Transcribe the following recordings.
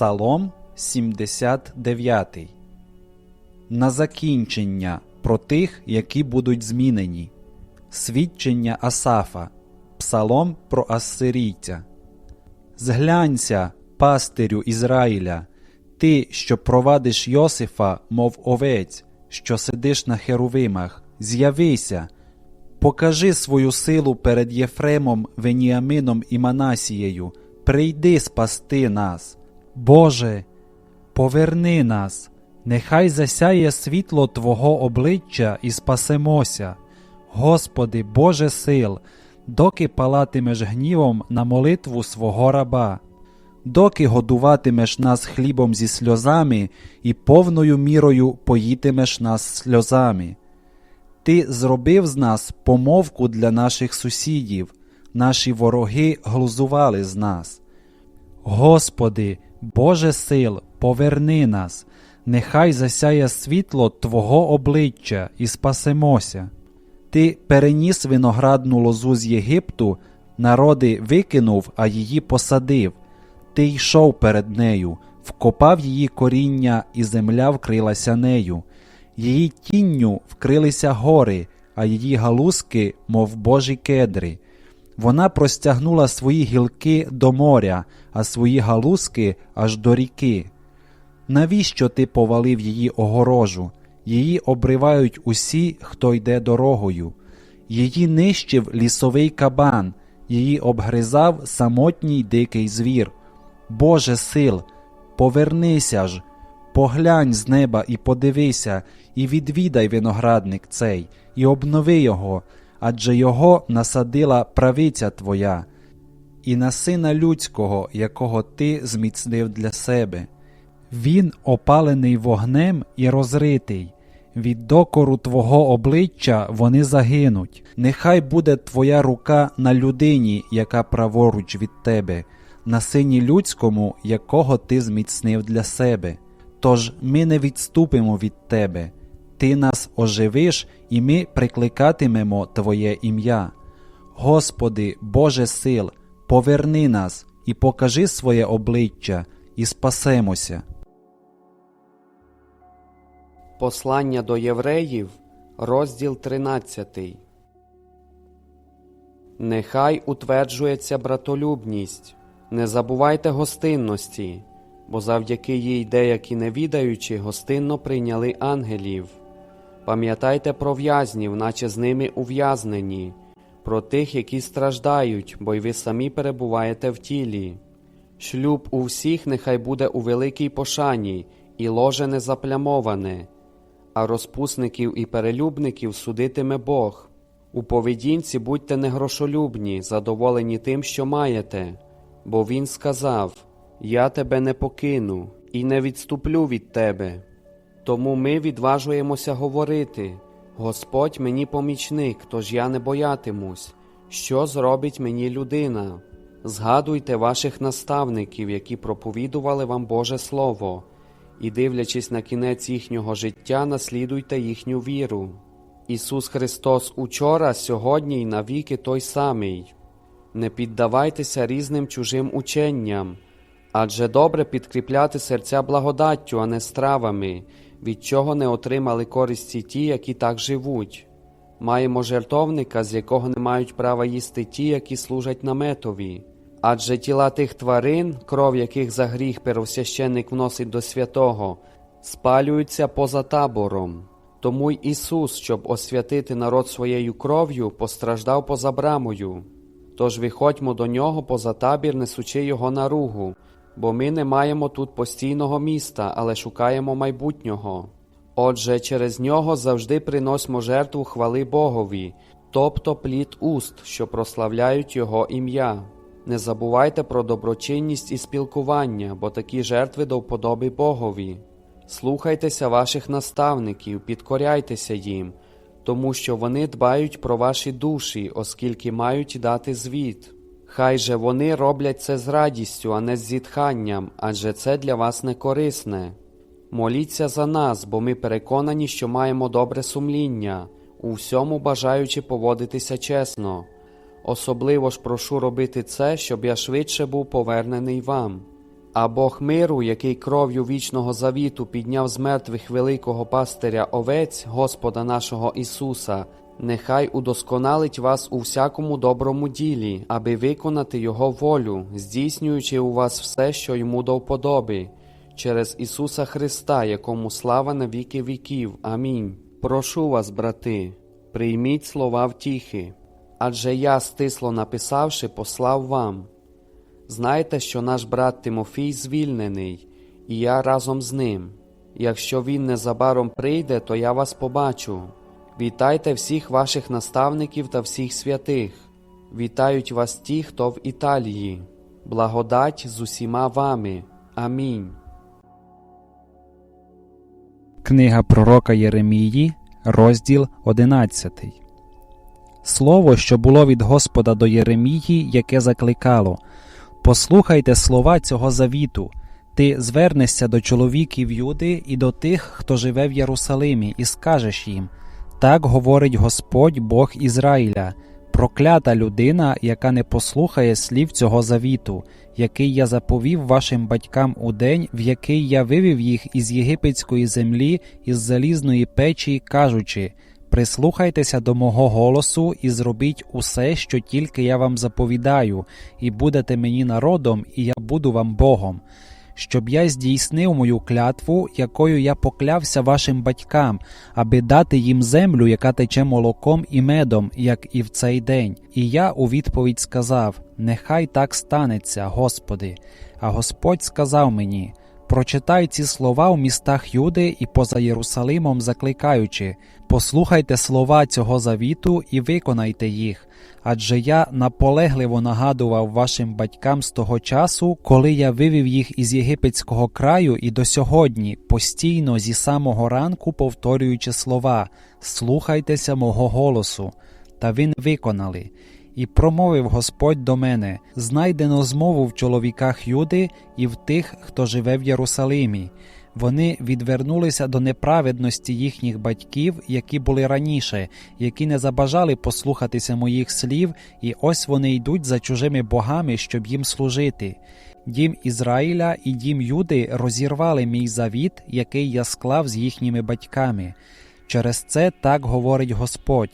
Псалом 79. На закінчення про тих, які будуть змінені. Свідчення Асафа. Псалом про ассирійця. Зглянься, пастирю Ізраїля, ти, що провадиш Йосифа, мов овець, що сидиш на херувимах, з'явися, покажи свою силу перед Єфремом, Веніамином і Манасією, прийди спасти нас. Боже, поверни нас, нехай засяє світло Твого обличчя і спасемося. Господи, Боже сил, доки палатимеш гнівом на молитву свого раба, доки годуватимеш нас хлібом зі сльозами і повною мірою поїтимеш нас сльозами. Ти зробив з нас помовку для наших сусідів, наші вороги глузували з нас. Господи, Боже сил, поверни нас, нехай засяє світло Твого обличчя і спасемося. Ти переніс виноградну лозу з Єгипту, народи викинув, а її посадив. Ти йшов перед нею, вкопав її коріння, і земля вкрилася нею. Її тінню вкрилися гори, а її галузки, мов божі кедри. Вона простягнула свої гілки до моря, а свої галузки аж до ріки. Навіщо ти повалив її огорожу? Її обривають усі, хто йде дорогою. Її нищив лісовий кабан, її обгризав самотній дикий звір. Боже сил, повернися ж, поглянь з неба і подивися, і відвідай виноградник цей, і обнови його, адже його насадила правиця твоя, і на сина людського, якого ти зміцнив для себе. Він опалений вогнем і розритий. Від докору Твого обличчя вони загинуть. Нехай буде Твоя рука на людині, яка праворуч від Тебе, на сині людському, якого Ти зміцнив для себе. Тож ми не відступимо від Тебе. Ти нас оживиш, і ми прикликатимемо Твоє ім'я. Господи, Боже сил, поверни нас і покажи своє обличчя, і спасемося. Послання до євреїв, розділ 13. Нехай утверджується братолюбність, не забувайте гостинності, бо завдяки їй деякі невідаючі гостинно прийняли ангелів. Пам'ятайте про в'язнів, наче з ними ув'язнені, про тих, які страждають, бо й ви самі перебуваєте в тілі. Шлюб у всіх нехай буде у великій пошані, і ложе не заплямоване а розпусників і перелюбників судитиме Бог. У поведінці будьте негрошолюбні, задоволені тим, що маєте, бо Він сказав: Я тебе не покину і не відступлю від тебе. Тому ми відважуємося говорити: Господь мені помічник, тож я не боятимусь, що зробить мені людина. Згадуйте ваших наставників, які проповідували вам Боже Слово і, дивлячись на кінець їхнього життя, наслідуйте їхню віру. Ісус Христос учора, сьогодні й навіки той самий. Не піддавайтеся різним чужим ученням, адже добре підкріпляти серця благодаттю, а не стравами, від чого не отримали користі ті, які так живуть. Маємо жертовника, з якого не мають права їсти ті, які служать наметові. Адже тіла тих тварин, кров яких за гріх первосвященник вносить до святого, спалюються поза табором. Тому й Ісус, щоб освятити народ своєю кров'ю, постраждав поза брамою. Тож виходьмо до нього поза табір, несучи його наругу, бо ми не маємо тут постійного міста, але шукаємо майбутнього. Отже, через нього завжди приносимо жертву хвали Богові, тобто плід уст, що прославляють Його ім'я. Не забувайте про доброчинність і спілкування, бо такі жертви до вподоби Богові. Слухайтеся ваших наставників, підкоряйтеся їм, тому що вони дбають про ваші душі, оскільки мають дати звіт. Хай же вони роблять це з радістю, а не з зітханням, адже це для вас не корисне. Моліться за нас, бо ми переконані, що маємо добре сумління, у всьому бажаючи поводитися чесно. Особливо ж прошу робити це, щоб я швидше був повернений вам. А Бог миру, який кров'ю вічного завіту підняв з мертвих великого пастиря овець Господа нашого Ісуса, нехай удосконалить вас у всякому доброму ділі, аби виконати Його волю, здійснюючи у вас все, що йому до вподоби, через Ісуса Христа, якому слава на віки віків. Амінь. Прошу вас, брати, прийміть слова втіхи, адже я, стисло написавши, послав вам. Знайте, що наш брат Тимофій звільнений, і я разом з ним. Якщо він незабаром прийде, то я вас побачу. Вітайте всіх ваших наставників та всіх святих. Вітають вас ті, хто в Італії. Благодать з усіма вами. Амінь. Книга пророка Єремії, розділ 11. Слово, що було від Господа до Єремії, яке закликало Послухайте слова цього завіту. Ти звернешся до чоловіків Юди і до тих, хто живе в Єрусалимі, і скажеш їм Так говорить Господь Бог Ізраїля, проклята людина, яка не послухає слів цього завіту, який я заповів вашим батькам у день, в який я вивів їх із єгипетської землі, із залізної печі, кажучи Прислухайтеся до мого голосу і зробіть усе, що тільки я вам заповідаю, і будете мені народом, і я буду вам Богом, щоб я здійснив мою клятву, якою я поклявся вашим батькам, аби дати їм землю, яка тече молоком і медом, як і в цей день. І я у відповідь сказав: Нехай так станеться, Господи. А Господь сказав мені. Прочитай ці слова у містах Юди і поза Єрусалимом, закликаючи Послухайте слова цього завіту і виконайте їх, адже я наполегливо нагадував вашим батькам з того часу, коли я вивів їх із єгипетського краю і до сьогодні, постійно зі самого ранку повторюючи слова Слухайтеся мого голосу, та ви не виконали. І промовив Господь до мене: знайдено змову в чоловіках Юди і в тих, хто живе в Єрусалимі. Вони відвернулися до неправедності їхніх батьків, які були раніше, які не забажали послухатися моїх слів, і ось вони йдуть за чужими богами, щоб їм служити. Дім Ізраїля і дім Юди розірвали мій завіт, який я склав з їхніми батьками. Через це так говорить Господь.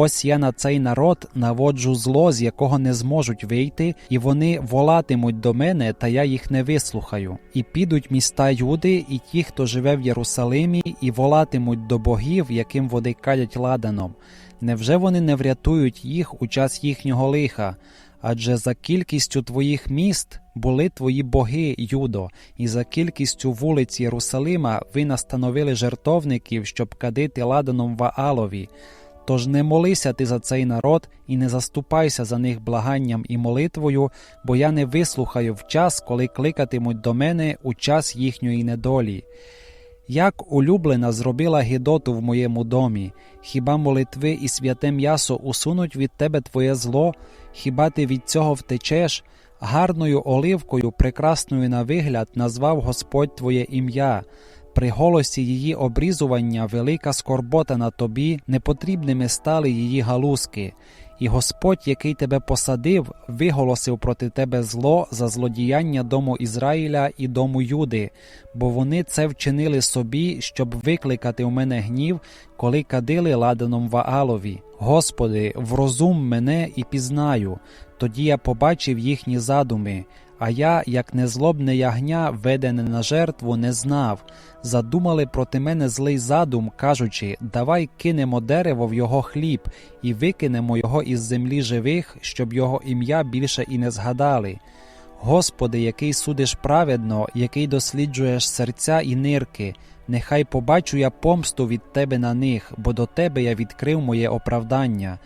Ось я на цей народ наводжу зло, з якого не зможуть вийти, і вони волатимуть до мене, та я їх не вислухаю. І підуть міста Юди, і ті, хто живе в Єрусалимі, і волатимуть до богів, яким вони кадять ладаном. Невже вони не врятують їх у час їхнього лиха? Адже за кількістю твоїх міст були твої боги, Юдо, і за кількістю вулиць Єрусалима ви настановили жертовників, щоб кадити ладаном Ваалові. Тож не молися ти за цей народ і не заступайся за них благанням і молитвою, бо я не вислухаю в час, коли кликатимуть до мене у час їхньої недолі. Як улюблена зробила Гідоту в моєму домі, хіба молитви і святе м'ясо усунуть від тебе твоє зло, хіба ти від цього втечеш? Гарною оливкою, прекрасною на вигляд, назвав Господь твоє ім'я. При голосі її обрізування велика скорбота на тобі, непотрібними стали її галузки, і Господь, який тебе посадив, виголосив проти тебе зло за злодіяння дому Ізраїля і дому Юди, бо вони це вчинили собі, щоб викликати у мене гнів, коли кадили ладаном Ваалові. Господи, врозум мене і пізнаю. Тоді я побачив їхні задуми. А я, як незлобне ягня, ведене на жертву, не знав. Задумали проти мене злий задум, кажучи давай кинемо дерево в його хліб і викинемо його із землі живих, щоб його ім'я більше і не згадали. Господи, який судиш праведно, який досліджуєш серця і нирки, нехай побачу я помсту від Тебе на них, бо до Тебе я відкрив моє оправдання.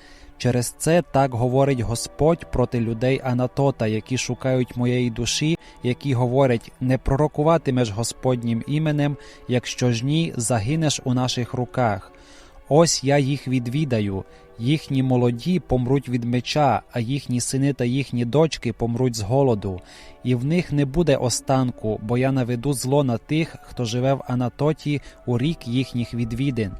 Через це так говорить Господь проти людей Анатота, які шукають моєї душі, які говорять: не пророкуватимеш Господнім іменем, якщо ж ні, загинеш у наших руках. Ось я їх відвідаю, їхні молоді помруть від меча, а їхні сини та їхні дочки помруть з голоду, і в них не буде останку, бо я наведу зло на тих, хто живе в Анатоті у рік їхніх відвідин.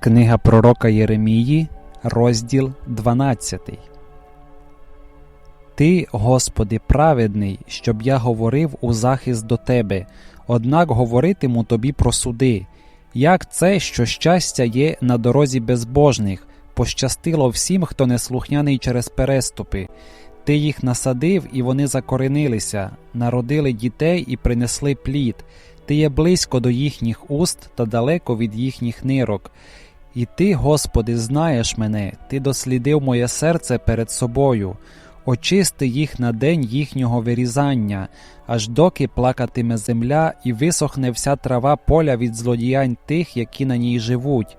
Книга пророка Єремії, розділ 12. Ти, Господи, праведний, щоб я говорив у захист до Тебе, однак говоритиму тобі про суди. Як це, що щастя є на дорозі безбожних, пощастило всім, хто неслухняний через переступи. Ти їх насадив, і вони закоренилися, народили дітей і принесли плід. Ти є близько до їхніх уст та далеко від їхніх нирок. І ти, Господи, знаєш мене, ти дослідив моє серце перед собою. Очисти їх на день їхнього вирізання, аж доки плакатиме земля і висохне вся трава поля від злодіянь тих, які на ній живуть.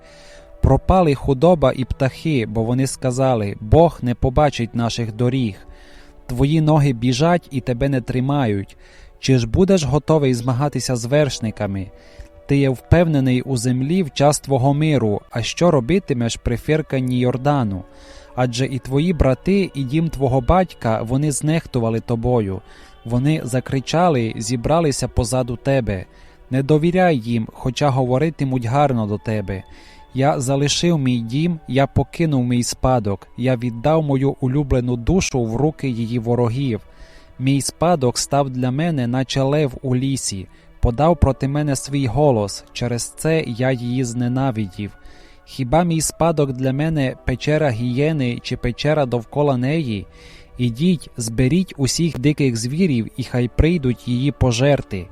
Пропали худоба і птахи, бо вони сказали: Бог не побачить наших доріг. Твої ноги біжать і тебе не тримають. Чи ж будеш готовий змагатися з вершниками? Ти є впевнений у землі в час твого миру, а що робитимеш при фірканні Йордану? Адже і твої брати, і дім твого батька вони знехтували тобою. Вони закричали, зібралися позаду тебе. Не довіряй їм, хоча говоритимуть гарно до тебе. Я залишив мій дім, я покинув мій спадок, я віддав мою улюблену душу в руки її ворогів. Мій спадок став для мене, наче лев у лісі, подав проти мене свій голос, через це я її зненавидів. Хіба мій спадок для мене печера гієни чи печера довкола неї? Ідіть, зберіть усіх диких звірів, і хай прийдуть її пожерти.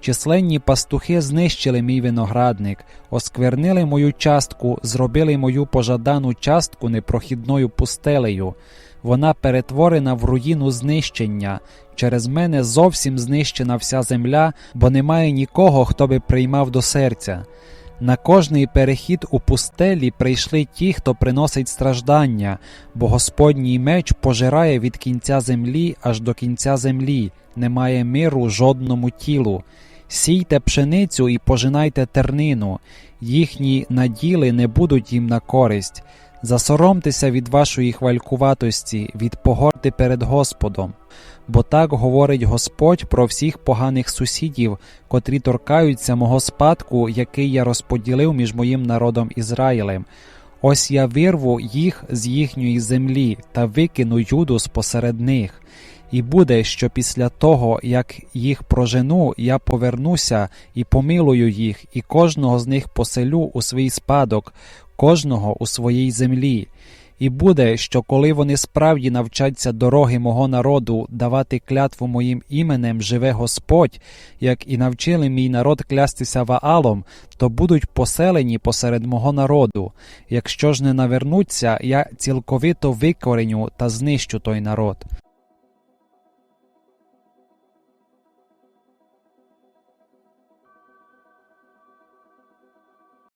Численні пастухи знищили мій виноградник, осквернили мою частку, зробили мою пожадану частку непрохідною пустелею. Вона перетворена в руїну знищення. Через мене зовсім знищена вся земля, бо немає нікого, хто би приймав до серця. На кожний перехід у пустелі прийшли ті, хто приносить страждання, бо Господній меч пожирає від кінця землі аж до кінця землі, немає миру жодному тілу. Сійте пшеницю і пожинайте тернину, їхні наділи не будуть їм на користь. Засоромтеся від вашої хвалькуватості, від погорди перед Господом. Бо так говорить Господь про всіх поганих сусідів, котрі торкаються мого спадку, який я розподілив між моїм народом Ізраїлем. Ось я вирву їх з їхньої землі та викину юду спосеред них. І буде, що після того, як їх прожену, я повернуся і помилую їх, і кожного з них поселю у свій спадок, кожного у своїй землі. І буде, що коли вони справді навчаться дороги мого народу давати клятву моїм іменем живе Господь, як і навчили мій народ клястися Ваалом, то будуть поселені посеред мого народу. Якщо ж не навернуться, я цілковито викореню та знищу той народ.